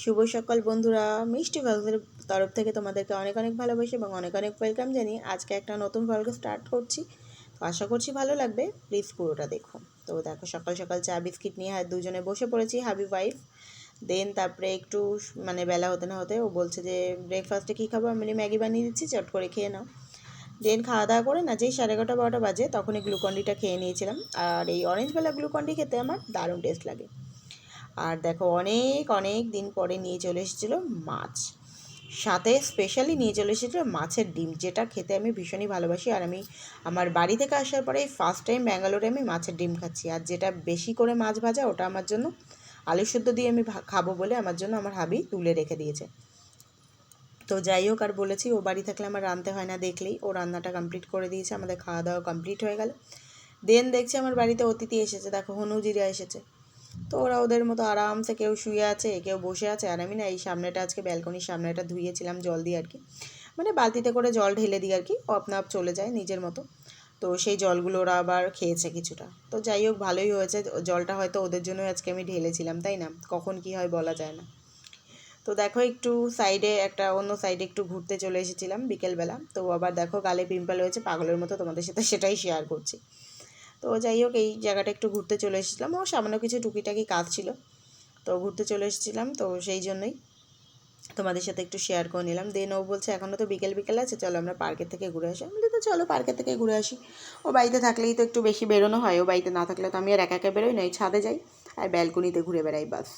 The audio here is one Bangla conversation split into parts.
শুভ সকাল বন্ধুরা, মিষ্টি ভ্লগের তরফ থেকে তোমাদেরকে অনেক অনেক ভালোবাসি এবং অনেক অনেক ওয়েলকাম জানিয়ে আজকে একটা নতুন ভ্লগ স্টার্ট করছি। তো আশা করছি ভালো লাগবে প্লিজ পুরোটা দেখো। তো দেখো, সকাল সকাল চা, বিস্কিট নিয়ে দুজনে বসে পড়েছি হাবি ওয়াইফ দেন তারপরে একটু মানে বেলা হতে না হতে ও বলছে যে ব্রেকফাস্টে কী খাব? আমি ম্যাগি বানিয়ে দিচ্ছি, চট করে খেয়ে নাও। দেন খাওয়া দাওয়া করে না, যেই সাড়ে এগারোটা বারোটা বাজে তখনই গ্লুকন্ডিটা খেয়ে নিয়েছিলাম। আর এই অরেঞ্জবেলা গ্লুকন্ডি খেতে আমার দারুণ টেস্ট লাগে। আর দেখো, অনেক অনেক দিন পরে নিয়ে চলে এসেছিল মাছ। সাথে স্পেশালি নিয়ে চলে এসেছিল মাছের ডিম, যেটা খেতে আমি ভীষণই ভালোবাসি। আর আমি, আমার বাড়ি থেকে আসার পরে ফার্স্ট টাইম ব্যাঙ্গালোরে আমি মাছের ডিম খাচ্ছি। আর যেটা বেশি করে মাছ ভাজা, ওটা আমার জন্য আলু শুদ্ধ দিয়ে আমি খাব বলে আমার জন্য আমার হাবি তুলে রেখে দিয়েছে। তো যাই হোক, আর বলেছি, ও বাড়ি থাকলে আমার রাঁধতে হয় না দেখলেই। ও রান্নাটা কমপ্লিট করে দিয়েছে, আমাদের খাওয়া দাওয়া কমপ্লিট হয়ে গেল। দেন দেখছি আমার বাড়িতে অতিথি এসেছে, দেখো হনুজিরা এসেছে। তো ওরা ওদের মতো আরামসে কেউ শুয়ে আছে, কেউ বসে আছে, আর আমি না এই সামনেটা আজকে ব্যালকনির সামনেটা ধুয়েছিলাম জল দিয়ে আর কি। মানে বালতিতে করে জল ঢেলে দিই আর কি আপনা আপ চলে যায় নিজের মতো। তো সেই জলগুলো ওরা আবার খেয়েছে কিছুটা। তো যাই হোক, ভালোই হয়েছে, জলটা হয়তো ওদের জন্যই আজকে আমি ঢেলেছিলাম, তাই না? কখন কি হয় বলা যায় না। তো দেখো একটু সাইডে একটা অন্য সাইডে একটু ঘুরতে চলে এসেছিলাম বিকেলবেলা। তো আবার দেখো গালে পিম্পল হয়েছে, পাগলের মতো তোমাদের সাথে সেটাই শেয়ার করছি। তো যাই হোক, এই জায়গাটা একটু ঘুরতে চলে এসেছিলাম। ও সামান্য কিছু টুকিটাকি কাজ ছিল। তো ঘুরতে চলে এসেছিলাম, তো সেই জন্যই তোমাদের সাথে একটু শেয়ার করে নিলাম। দেন ও বলছে এখনও তো বিকেল বিকেল আছে, চলো আমরা পার্কের থেকে ঘুরে আসি। আমি তো চলো পার্কের থেকে ঘুরে আসি। ও বাড়িতে থাকলেই তো একটু বেশি বেরোনো হয়। ও বাড়িতে না থাকলে তো আমি আর একা একা বেরোই না, এই ছাদে যাই আর ব্যালকনিতে ঘুরে বেড়াই, বাস।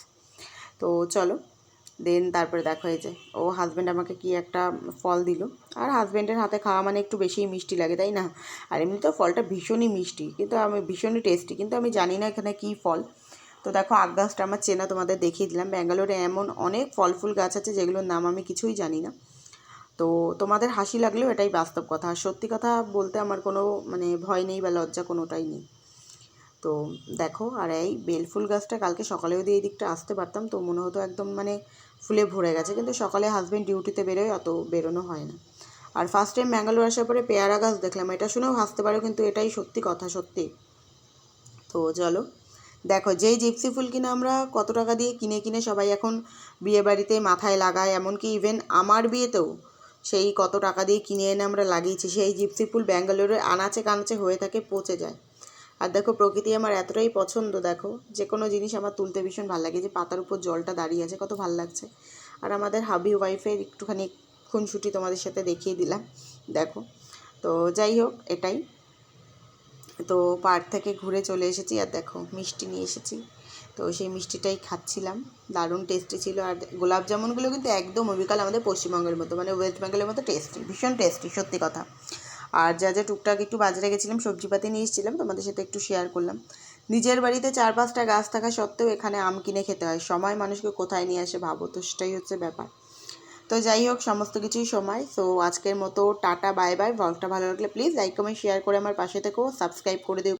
তো চলো দেন তারপরে দেখো যে ও হাজব্যান্ড আমাকে কি একটা ফল দিল। আর হাজব্যান্ডের হাতে খাওয়া মানে একটু বেশিই মিষ্টি লাগে, তাই না? আর এমনি তো ফলটা ভীষণই মিষ্টি, কিন্তু আমি ভীষণই টেস্টি কিন্তু আমি জানি না এখানে কী ফল। তো দেখো আগ গাছটা আমার চেনা তোমাদের দেখিয়ে দিলাম। ব্যাঙ্গালোরে এমন অনেক ফল ফুল গাছ আছে যেগুলোর নাম আমি কিছুই জানি না। তো তোমাদের হাসি লাগলেও এটাই বাস্তব কথা। সত্যি কথা বলতে আমার কোনো মানে ভয় নেই বা লজ্জা কোনোটাই নেই। তো দেখো, আর এই বেলফুল গাছটা কালকে সকালেও দিয়ে এই দিকটা আসতে পারতাম, তো মনে হতো একদম মানে ফুলে ভরে গেছে। কিন্তু সকালে হাজব্যান্ড ডিউটিতে বেরোয়, অত বেরোনো হয় না। আর ফার্স্ট টাইম ব্যাঙ্গালোর আসার পরে পেয়ারা গাছ দেখলাম, এটা শুনেও হাসতে পারো, কিন্তু এটাই সত্যি কথা, সত্যি। তো চলো, দেখো, যেই জিপসি ফুল কিনা আমরা কত টাকা দিয়ে কিনে কিনে সবাই এখন বিয়ে বাড়িতে মাথায় লাগায়, এমনকি ইভেন আমার বিয়েতেও সেই কত টাকা দিয়ে কিনে এনে আমরা লাগিয়েছি, সেই জিপসি ফুল ব্যাঙ্গালোরে আনাচে কানাচে হয়ে থাকে, পচে যায়। আর দেখো, প্রকৃতি আমার এতটাই পছন্দ, দেখো, যে কোনো জিনিস আমার তুলতে ভীষণ ভালো লাগে, যে পাতার উপর জলটা দাঁড়িয়ে আছে, কত ভালো লাগছে। আর আমাদের হাবি ওয়াইফের একটুখানি খুনসুটি তোমাদের সাথে দেখিয়ে দিলাম, দেখো। তো যাই হোক, এটাই। তো পার্ক থেকে ঘুরে চলে এসেছি, আর দেখো, মিষ্টি নিয়ে এসেছি। তো সেই মিষ্টিটাই খাচ্ছিলাম, দারুণ টেস্টি ছিল, আর গোলাপ জামুনগুলো কিন্তু একদম অবিকাল আমাদের পশ্চিমবঙ্গের মতো মানে ওয়েস্ট বেঙ্গলের মতো টেস্টি ভীষণ টেস্টি সত্যি কথা। আর যা যা টুকটাক একটু বাজারে গেছিলাম, সবজিপাতি নিয়ে এসেছিলাম, তোমাদের সাথে একটু শেয়ার করলাম। নিজের বাড়িতে চার পাঁচটা গাছ থাকা সত্ত্বেও এখানে আম কিনে খেতে হয়। সময় মানুষকে কোথায় নিয়ে আসে ভাবো তো, সেটাই হচ্ছে ব্যাপার। তো যাই হোক, সমস্ত কিছুই সময়। সো আজকের মতো টাটা বাই বাই ব্লগটা ভালো লাগলে প্লিজ লাইক কমেন্ট শেয়ার করে আমার পাশে থেকেও সাবস্ক্রাইব করে দিও।